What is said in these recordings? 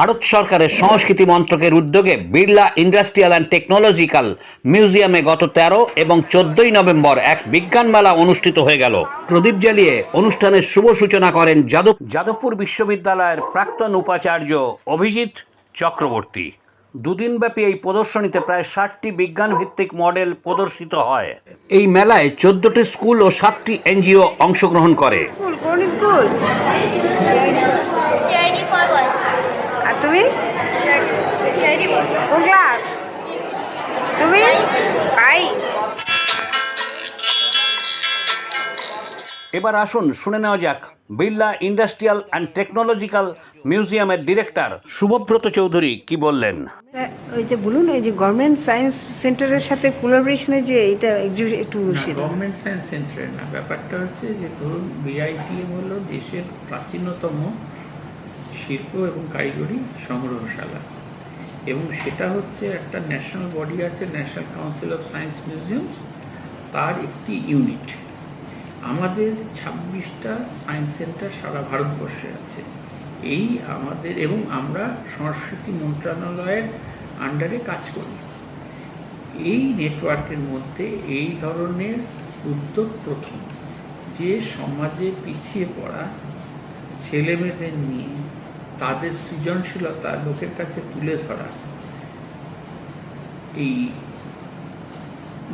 ভারত সরকারের সংস্কৃতি মন্ত্রকের উদ্যোগে বিড়লা ইন্ডাস্ট্রিয়াল অ্যান্ড টেকনোলজিক্যাল মিউজিয়ামে গত তেরো এবং চোদ্দই নভেম্বর এক বিজ্ঞান মেলা অনুষ্ঠিত হয়ে গেল। প্রদীপ জ্বালিয়ে অনুষ্ঠানের শুভ সূচনা করেন যাদব যাদবপুর বিশ্ববিদ্যালয়ের প্রাক্তন উপাচার্য অভিজিৎ চক্রবর্তী। দুদিনব্যাপী এই প্রদর্শনীতে প্রায় ষাটটি বিজ্ঞান ভিত্তিক মডেল প্রদর্শিত হয়। এই মেলায় চোদ্দটি স্কুল ও সাতটি এনজিও অংশগ্রহণ করে। স্কুল কোন স্কুল? তুমি? কোন ক্লাস? তুমি? পাই। এবার আসুন শুনে নেওয়া যাক। বিড়লা ইন্ডাস্ট্রিয়াল অ্যান্ড টেকনোলজিক্যাল মিউজিয়ামের ডিরেক্টর শুভব্রত চৌধুরী কি বললেন? ওই যে বলুন ওই যে গভর্নমেন্ট সায়েন্স সেন্টারের সাথে কোলাবোরেশনে যে এটা একটু গভর্নমেন্ট সায়েন্স সেন্টারে না ব্যাপারটা হচ্ছে যে ধরুন বিআইটিএম হলো দেশের প্রাচীনতম শিল্প এবং কারিগরি সংগ্রহশালা। এবং সেটা হচ্ছে একটা ন্যাশনাল বডি আছে national council of science museums তার একটি ইউনিট আমাদের ছাব্বিশটা সায়েন্স সেন্টার সারা ভারতবর্ষে আছে। এই আমাদের এবং আমরা সংস্কৃতি মন্ত্রণালয়ের আন্ডারে কাজ করি। এই নেটওয়ার্কের মধ্যে এই ধরনের উদ্যোগ প্রথম। যে সমাজে পিছিয়ে পড়া ছেলেমেয়েদের নিয়ে তাদের সৃজনশীলতা লোকের কাছে তুলে ধরা। এই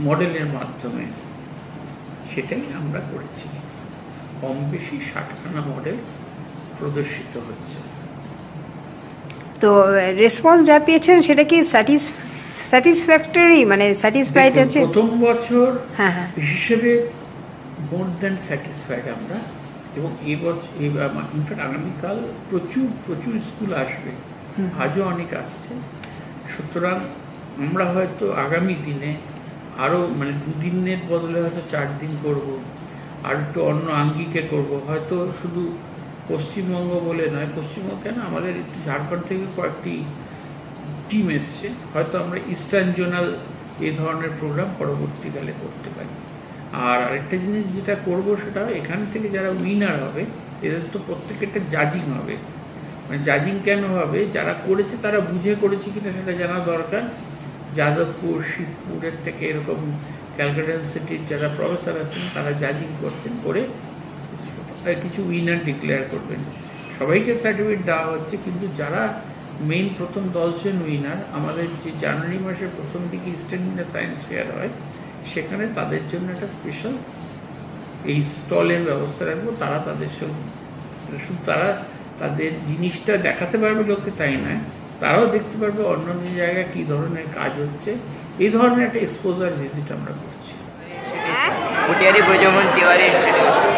মডেলের মাধ্যমে সেটাই আমরা করেছি। কম বেশি ষাটখানা মডেল প্রদর্শিত হচ্ছে। তো রেসপন্স যা পেয়েছেন সেটা কি স্যাটিসফ্যাক্টরি মানে স্যাটিসফাইড আছে? প্রথম বছর হ্যাঁ হ্যাঁ। হিসেবে মোর দ্যান স্যাটিসফাইড আমরা এবং এবছর ইনফ্যাক্ট আগামীকাল প্রচুর প্রচুর স্কুল আসবে। আজও অনেক আসছে। সুতরাং আমরা হয়তো আগামী দিনে আরও মানে দুদিনের বদলে হয়তো চার দিন করব আর একটু অন্য আঙ্গিকে করব। হয়তো শুধু পশ্চিমবঙ্গ বলে নয় পশ্চিমবঙ্গ কেন? আমাদের একটু ঝাড়খণ্ড থেকে কয়েকটি টিম এসছে। হয়তো আমরা ইস্টার্ন জোনাল এই ধরনের প্রোগ্রাম পরবর্তীকালে করতে পারি। আর আরেকটা জিনিস যেটা করব সেটা এখান থেকে যারা উইনার হবে, এদের তো প্রত্যেকেরটা জাজিং হবে। মানে জাজিং কেন হবে? যারা করেছে তারা বুঝে করেছে কিনা সেটা জানা দরকার। যাদবপুর, শিবপুরের থেকে এরকম ক্যালকাটা ইউনিভার্সিটির যারা প্রফেসর আছেন, তারা জাজিং করছেন করে কিছু উইনার ডিক্লেয়ার করবেন। সবাইকে সার্টিফিকেট দেওয়া হচ্ছে, কিন্তু যারা মেইন প্রথম দশজন উইনার আমাদের যে জানুয়ারি মাসের প্রথম দিকে ইস্টার্ন ইন্ডিয়া সায়েন্স ফেয়ার হয় সেখানে তাদের জন্য একটা স্পেশাল এই স্টলের ব্যবস্থা রাখব। তারা তাদের সঙ্গে শুধু তারা তাদের জিনিসটা দেখাতে পারবে লোককে তাই নয় তারাও দেখতে পারবে অন্য অন্য জায়গায় কী ধরনের কাজ হচ্ছে। এই ধরনের একটা এক্সপোজার ভিজিট আমরা করছি। হ্যাঁ? কুটিয়ারি তিওয়ারি ইনস্টিটিউশন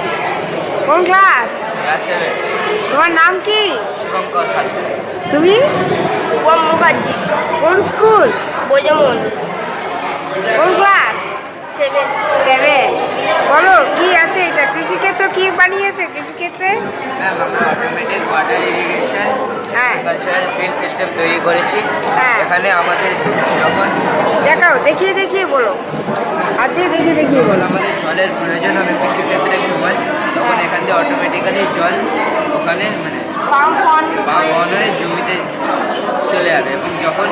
কোন ক্লাস ক্লাস তোমার নাম কি? শুভঙ্কর তুমি? শুভম মুখার্জি। কোন স্কুল বোঝামন কোন ক্লাস সেভেন। বলো কি আছে এটা? কৃষিক্ষেত্র কি বানিয়েছে কৃষিক্ষেত্রে? ম্যাম আমরা অটোমেটিক ওয়াটার ইরিগেশন হ্যাঁ। সিস্টেম তৈরি করেছি। হ্যাঁ। এখানে আমাদের যখন দেখাও দেখিয়ে দেখিয়ে বলো। হাত দিয়ে দেখিয়ে দেখিয়ে বলো। আমাদের জলের প্রয়োজন হবে কৃষিক্ষেত্রের সময় তখন হ্যাঁ। এখান থেকে অটোমেটিক্যালি জল ওখানে মানে হয়ে জমিতে চলে যাবে। এবং যখন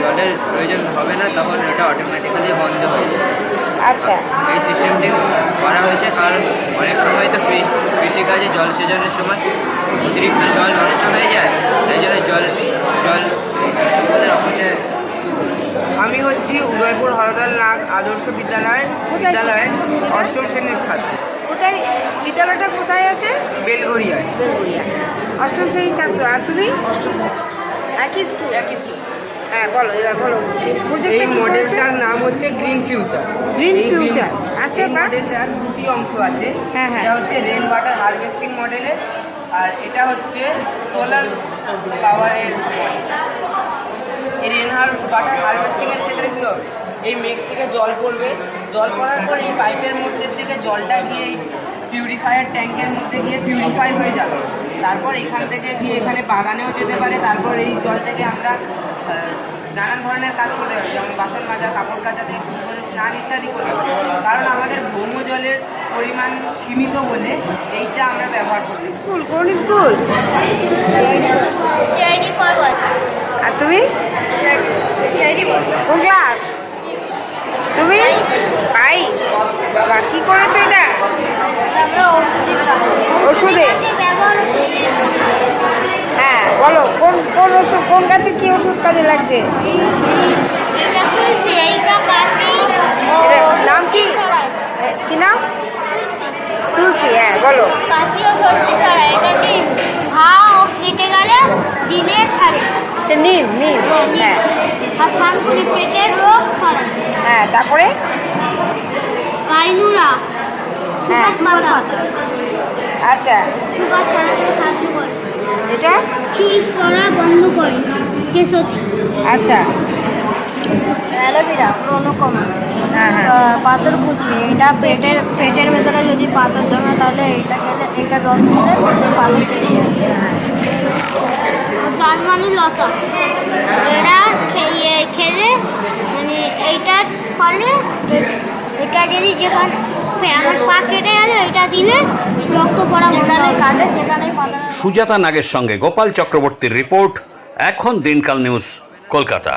জলের প্রয়োজন হবে না তখন ওটা অটোমেটিক্যালি বন্ধ হয়ে যাবে। আচ্ছা। এই সিস্টেমটি করা হয়েছে কারণ অনেক সময় তো কৃষিকাজে জল সেচনের সময় অতিরিক্ত জল নষ্ট হয়ে যায় তাই জন্য জল জল সম্পদের অপচয়। আমি হচ্ছি উদয়পুর হরদার নাগ আদর্শ বিদ্যালয় বিদ্যালয়ের অষ্টম শ্রেণির ছাত্র। কোথায়? বিদ্যালয়টা কোথায় আছে? বেলগড়িয়ায় বেলগুড়িয়া অষ্টম শ্রেণির ছাত্র। আর তুমি? অষ্টম একই স্কুল একই স্কুল হ্যাঁ বলো এবার বলো। এই মডেলটার নাম হচ্ছে গ্রিন ফিউচার Green Future, আচ্ছা, মডেলটার দুটি অংশ আছে। হ্যাঁ, হ্যাঁ। এটা হচ্ছে রেন ওয়াটার হারভেস্টিং মডেলের আর এটা হচ্ছে সোলার পাওয়ারের এই রেন ওয়াটার হারভেস্টিংয়ের ক্ষেত্রে কী হবে? এই মেঘ থেকে জল পড়বে। জল পড়ার পর এই পাইপের মধ্যে থেকে জলটা গিয়ে এই পিউরিফায়ার ট্যাঙ্কের মধ্যে গিয়ে পিউরিফাই হয়ে যাবে। তারপর এখান থেকে গিয়ে এখানে বাগানেও যেতে পারে। তারপর এই জল থেকে আমরা নানান ধরনের কাজ করতে পারি যেমন বাসন মাজা কাপড় কাচা থেকে শুরু করে স্নান ইত্যাদি করতে পারি কারণ আমাদের ভৌম জলের পরিমাণ সীমিত বলে এইটা আমরা ব্যবহার করি। স্কুল কোন স্কুল? আর তুমি? তুমি? ভাই বা কী করেছ এটা? ওষুধ, কোন গাছে কি ওষুধ কাজে লাগছে? নাম কি? কি নাম? তুলসী হ্যাঁ বলো। নিম নিম হ্যাঁ। পেটের রোগ হ্যাঁ তারপরে? কাইনুরা হ্যাঁ আচ্ছা সাহায্য করে এটা? ঠিক করা বন্ধ করে। কেসতি আচ্ছা। অ্যালোভেরা ক্রোনোকমা হ্যাঁ হ্যাঁ। পাথর কুচি এটা পেটের পেটের ভেতরে যদি পাথর জমে তাহলে এটা খেলে এটার রস খেলে পাথর সেরে যায়। জার্মানি লতা। এরা খেয়ে খেলে মানে এইটা ফলে এটা যদি যেখানে আমার পা কেটে গেলে এটা দিলে রক্ত পড়া যেখানে কাটে সেখানেই সুজাতা নাগের সঙ্গে গোপাল চক্রবর্তীর রিপোর্ট এখন দিনকাল নিউজ কলকাতা।